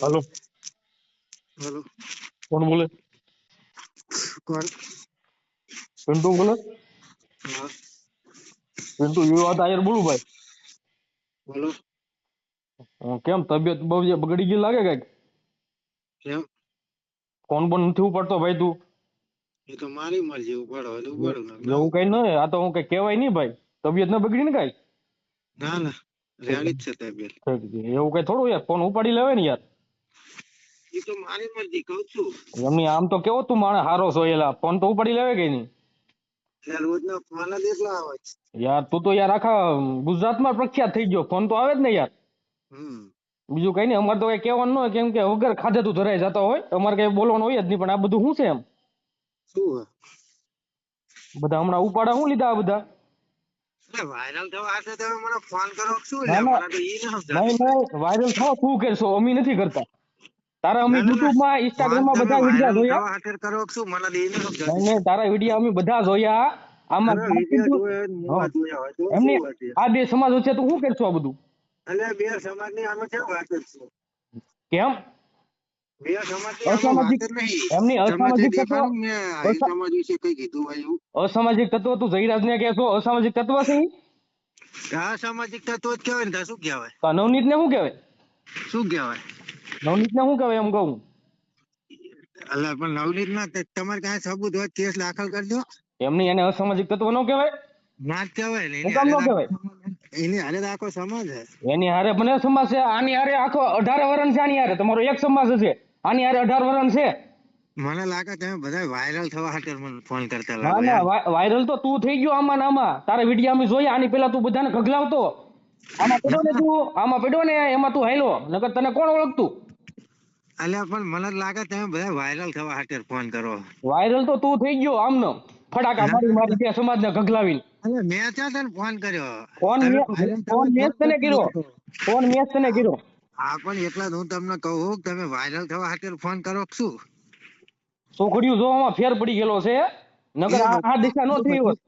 હાલો. Hello. કોણ બોલે? કોણ? પિન્ટુ બોલે? હા. પિન્ટુ યુવા તાયર બોલું ભાઈ. બોલો. કેમ તબિયત બહુ જે બગડી ગઈ લાગે કંઈક? કેમ? ફોન પણ નથી ઉપાડતો ભાઈ તું? એ તો મારી મરજી ઉપાડો હોય ઉપાડો ના એવું કઈ નહીં આ તો હું કઈ કહેવાય નહીં ભાઈ. તબિયત ના બગડી ને કઈ? ના ના. રેડી જ છે તબિયત. એવું કઈ થોડું યાર ફોન ઉપાડી લેવાય ને યાર. એ તો મારી મરજી કહું છું. એમની આમ તો કેવો તું માણસ હારો છો એલા? ફોન તો ઉપાડી લેવાય કે નહીં? એટલે રોજના ફોન જ એટલા આવે છે. યાર તું તો યાર આખા ગુજરાતમાં પ્રખ્યાત થઈ ગયો. ફોન તો આવે જ ને યાર. હમ. બીજું કઈ નહીં અમારે તો કઈ કહેવાનું ન હોય કેમ કે વગર ખાધે તું ધરાઈ જતો હોય. અમારે કઈ બોલવાનું હોય જ નહીં પણ આ બધું શું છે એમ? શું હે? બધા હમણાં ઉપાડા શું લીધા આ બધા? એટલે વાયરલ થવા હાથે તમે મને ફોન કરો કે શું? ના, લે ના. મને તો ઈ ના સમજાતું. નહીં નહીં વાયરલ થાવ તું કરશો અમે નથી કરતા. તારા અમે ના, ના, ના. યુટ્યુબમાં ઇન્સ્ટાગ્રામમાં બધા વિડિયા જોયા. કરો શું મને નહીં તારા વિડિયા અમે બધા જોયા. આમાં ને એમની છે? આ બે સમાજ વચ્ચે તો શું કરશો આ બધું? એટલે બે સમાજની આમાં કેમ વાત કરશું? કેમ? અસામાજિક તત્વો ને સમાજ તું જયરાજ ને કહેશો? અસામાજિક તત્વ છે અસામાજિક તત્વો જ કહેવાય ને શું કહેવાય? તો નવનીત ને શું કહેવાય? શું કહેવાય? નવનીત ને શું કહેવાય એમ કહું? અલા પણ નવનીત ના તમારે કાંઈ સબૂત હોય કેસ દાખલ કરજો. એમની એને અસામાજિક તત્વ નો કહેવાય? ના જ કહેવાય ને એની હારે કહેવાય? એની હારે તો આખો સમાજ છે. એની હારે મને સમાજ છે આની હારે આખો અઢાર વરણ છે આની હારે. તમારો એક સમાજ છે આની હારે અઢાર વરણ છે. મને લાગે તમે બધા વાયરલ થવા હાટે મને ફોન કરતા ના ના વાયરલ તો તું થઈ ગયો આમાં ને આમાં. તારા વીડિયો અમે જોયા આની પેલા તું બધાને ગગલાવતો. આમાં પડ્યો ને તું આમાં પડ્યો ને એમાં તું હાયલો નકર તને કોણ ઓળખતું? અલ્યા પણ મને લાગે તમે બધા વાયરલ થવા હાટે ફોન કરો. વાયરલ તો તું થઈ ગયો આમનો. ફટાકા મારી મારી બે સમાજને ગગલાવીને અલે મેં ત્યાં તને ફોન કર્યો. ફોન ફોન મેં તને કર્યો. ફોન મેં તને કર્યો. હા પણ એટલા હું તમને કહું કે તમે વાયરલ થવા હાટે ફોન કરો શું? છોકરીઓ જોવામાં ફેર પડી ગયેલો છે. નગર આ આ દિશા નો થઈ હોત.